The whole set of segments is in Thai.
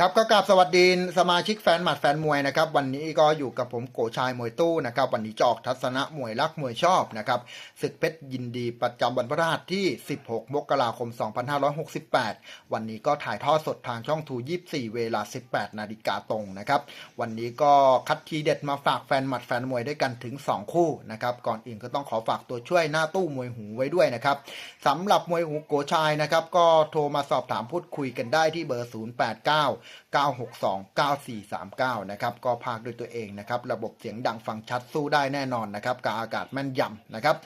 ครับก็กราบสวัสดีสมาชิกแฟนหมัดแฟนมวยนะครับวันนี้ก็อยู่กับผมโกชายมวยตู้นะครับวันนี้จอกทัศนะมวยรักมวยชอบนะครับศึกเพชรยินดีประจำวันพฤหัสที่ 16 มกราคม 2568 วันนี้ก็ถ่ายทอดสดทางช่องทู24 เวลา 18 นาฬิกาตรงนะครับวันนี้ก็คัดทีเด็ดมาฝากแฟนหมัดแฟนมวยด้วยกันถึง 2 คู่นะครับก่อนอื่นก็ต้องขอฝากตัวช่วยหน้าตู้มวยหูไว้ด้วยนะครับสำหรับมวยหูโกชายนะครับก็โทรมาสอบถามพูดคุยกันได้ที่เบอร์ 089 962 9439 นะครับก็พากด้วยตัวเองนะครับระบบเสียงดังฟังชัดสู้ได้แน่นอนนะครับการอากาศแม่นยำนะครับ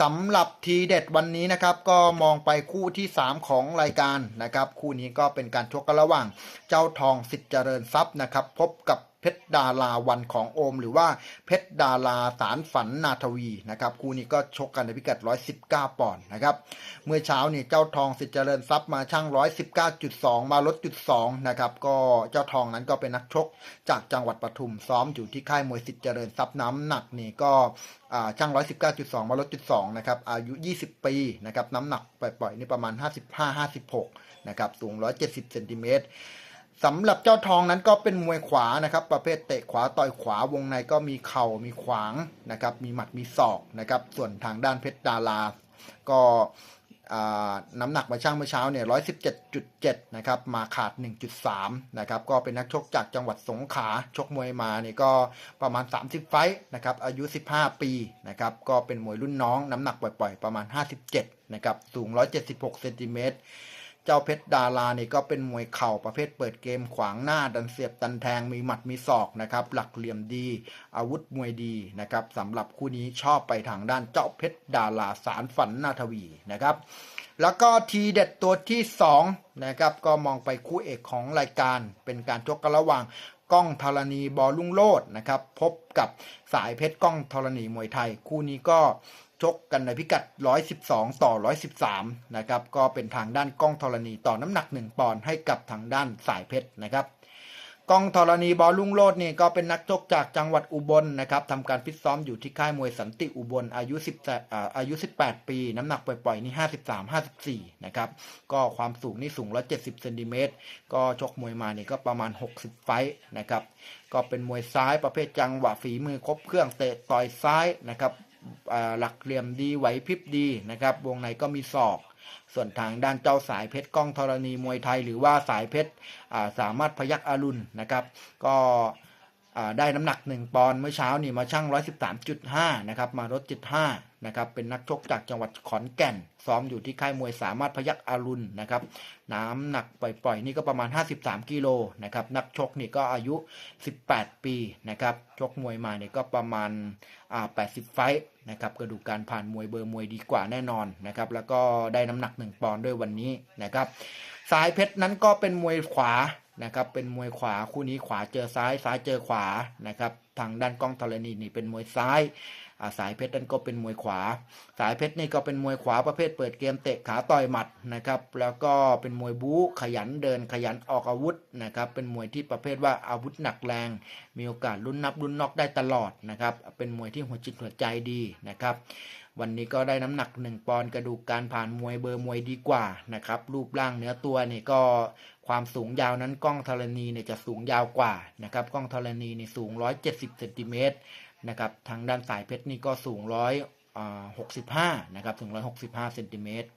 สำหรับทีเด็ดวันนี้นะครับก็มองไปคู่ที่ 3 ของรายการนะครับคู่นี้ก็เป็นการชกกันระหว่างเจ้าทองสิทธิ์เจริญทรัพย์นะครับพบกับ เพชรดาราวันของโอม หรือว่าเพชรดาราสารฝันนาทวีนะครับคู่นี้ก็ชกกันในพิกัด 119 ปอนด์นะครับเมื่อเช้านี่เจ้าทองสิทธิ์เจริญทรัพย์มาช่าง 119.2 มาลดจุด2นะครับก็เจ้าทองนั้นก็เป็นนักชกจากจังหวัดปทุมซ้อมอยู่ที่ค่ายมวยสิทธิ์เจริญทรัพย์น้ำหนักนี่ก็อ่าช่าง 119.2 มาลดจุด2นะครับอายุ 20 ปีนะครับน้ำหนักปล่อยๆนี่ประมาณ 55-56นะครับสูง 170เซนติเมตร สำหรับเจ้าทองนั้นก็เป็นมวยขวานะครับ ประเภทเตะขวาต่อยขวาวงในก็มีเข่ามีขวางนะครับ มีหมัดมีศอกนะครับ ส่วนทางด้านเพชรดารา ก็น้ำหนักมาช่างเมื่อเช้าเนี่ย117.7นะครับ มาขาด1.3นะครับ ก็เป็นนักชกจากจังหวัดสงขลาชกมวยมาเนี่ยก็ประมาณ30ไฟต์นะครับ อายุ15ปีนะครับ ก็เป็นมวยรุ่นน้องน้ำหนักปล่อยๆ ประมาณ57นะครับ สูง176เซนติเมตร จ้าเพชรดาราเนี่ยก็เป็นมวยเข่าประเภทเปิดเกมขวางหน้าดันเสียบดันแทงมีหมัดมีศอกนะครับ หลักเหลี่ยมดี อาวุธมวยดีนะครับสำหรับคู่นี้ชอบไปทางด้านเจ้าเพชรดาราสารฝันนาทวีนะครับ แล้วก็ทีเด็ดตัวที่2นะครับก็มองไปคู่เอกของรายการ เป็นการชกกันระหว่างกล้องธรณีบอลุ่งโลดนะครับ พบกับสายเพชรกล้องธรณีมวยไทย คู่นี้ก็ ชกกันในพิกัด 112 ต่อ 113 นะครับ ก็เป็นทางด้านกล้องธรณีต่อน้ำหนัก 1 ปอนด์ให้กับทางด้านสายเพชรนะครับกล้องธรณีบอลลุงโลดนี่ก็เป็นนักชกจากจังหวัดอุบลนะครับทำการฟิตซ้อมอยู่ที่ค่ายมวยสันติอุบลอายุ10อายุ 18 ปี น้ำหนักปล่อยๆนี่53 54 นะครับ ก็ความสูงนี่สูง 170เซนติเมตรก็ชกมวยมานี่ก็ประมาณ 60 ไฟต์นะครับ ก็เป็นมวยซ้ายประเภทจังหวะฝีมือครบเครื่องเตะต่อยซ้ายนะครับ หลักเหลี่ยมดีไหวพริบดีนะครับ วงในก็มีศอก ส่วนทางด้านเจ้าสายเพชรกล้องธรณีมวยไทย หรือว่าสายเพชรสามารถพยักอรุณนะครับ ก็ ได้น้ำหนัก 1 ปอนด์เมื่อเช้านี่มาชั่ง 113.5 นะครับ มาลด75นะครับ เป็นนักชกจากจังหวัดขอนแก่น ซ้อมอยู่ที่ค่ายมวยสามารถพยักอารุณนะครับ น้ำหนักปล่อยๆ นี่ก็ประมาณ 53 กิโลนะครับ นักชกนี่ก็อายุ 18 ปีนะครับ ชกมวยมาเนี่ยก็ประมาณ 80 ไฟต์นะครับกระดูกการผ่านมวยเบอร์มวยดีกว่าแน่นอนนะครับ แล้วก็ได้น้ำหนัก 1 ปอนด์ด้วยวันนี้นะครับ สายเพชรนั้นก็เป็นมวยขวา นะครับเป็นมวยขวาคู่นี้ขวาเจอซ้ายซ้ายเจอขวานะครับทางด้านกล้องธรณีนี่เป็นมวยซ้ายสายเพชรนั่นก็เป็นมวยขวา สายเพชรนี่ก็เป็นมวยขวาประเภทเปิดเกมเตะขาต่อยหมัดนะครับแล้วก็เป็นมวยบู๊ขยันเดินขยันออกอาวุธนะครับเป็นมวยที่ประเภทว่าอาวุธหนักแรง มีโอกาสลุ้นนับลุ้นน็อกได้ตลอดนะครับเป็นมวยที่หัวจิตหัวใจดีนะครับ วันนี้ก็ได้น้ำหนัก 1 ปอนด์กระดูกการผ่านมวยเบอร์มวยดีกว่านะครับรูปร่างเนื้อตัวนี่ก็ความสูงยาวนั้นกล้องธรณีเนี่ยจะสูงยาวกว่านะครับกล้องธรณีนี่สูง 170เซนติเมตรนะครับทางด้านสายเพชรนี่ก็สูงร้อยหกสิบห้านะครับถึงร้อยหกสิบห้าเซนติเมตร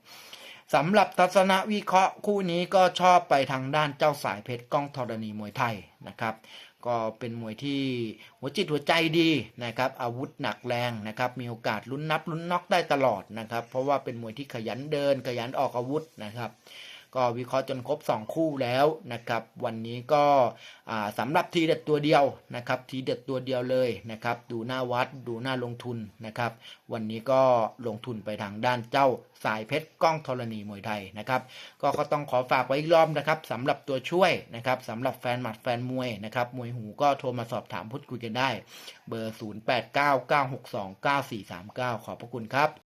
สำหรับทัศนวิเคราะห์คู่นี้ก็ชอบไปทางด้านเจ้าสายเพชรกล้องธรณีมวยไทยนะครับ ก็เป็นมวยที่หัวจิตหัวใจดีนะครับ อาวุธหนักแรงนะครับ มีโอกาสลุ้นนับลุ้นน็อกได้ตลอดนะครับ เพราะว่าเป็นมวยที่ขยันเดินขยันออกอาวุธนะครับ ก็วิเคราะห์จนครบ 2 คู่แล้วนะครับ วันนี้ก็อ่าสำหรับทีเด็ดตัวเดียวนะครับ ทีเด็ดตัวเดียวเลยนะครับ ดูหน้าวัดดูหน้าลงทุนนะครับ วันนี้ก็ลงทุนไปทางด้านเจ้าสายเพชรกล้องธรณีมวยไทยนะครับ ก็ก็ต้องขอฝากไว้อีกรอบนะครับสำหรับตัวช่วยนะครับสำหรับแฟนหมัดแฟนมวยนะครับ มวยหูก็โทรมาสอบถามพูดคุยกันได้ เบอร์ 0899629439 ขอบพระคุณครับ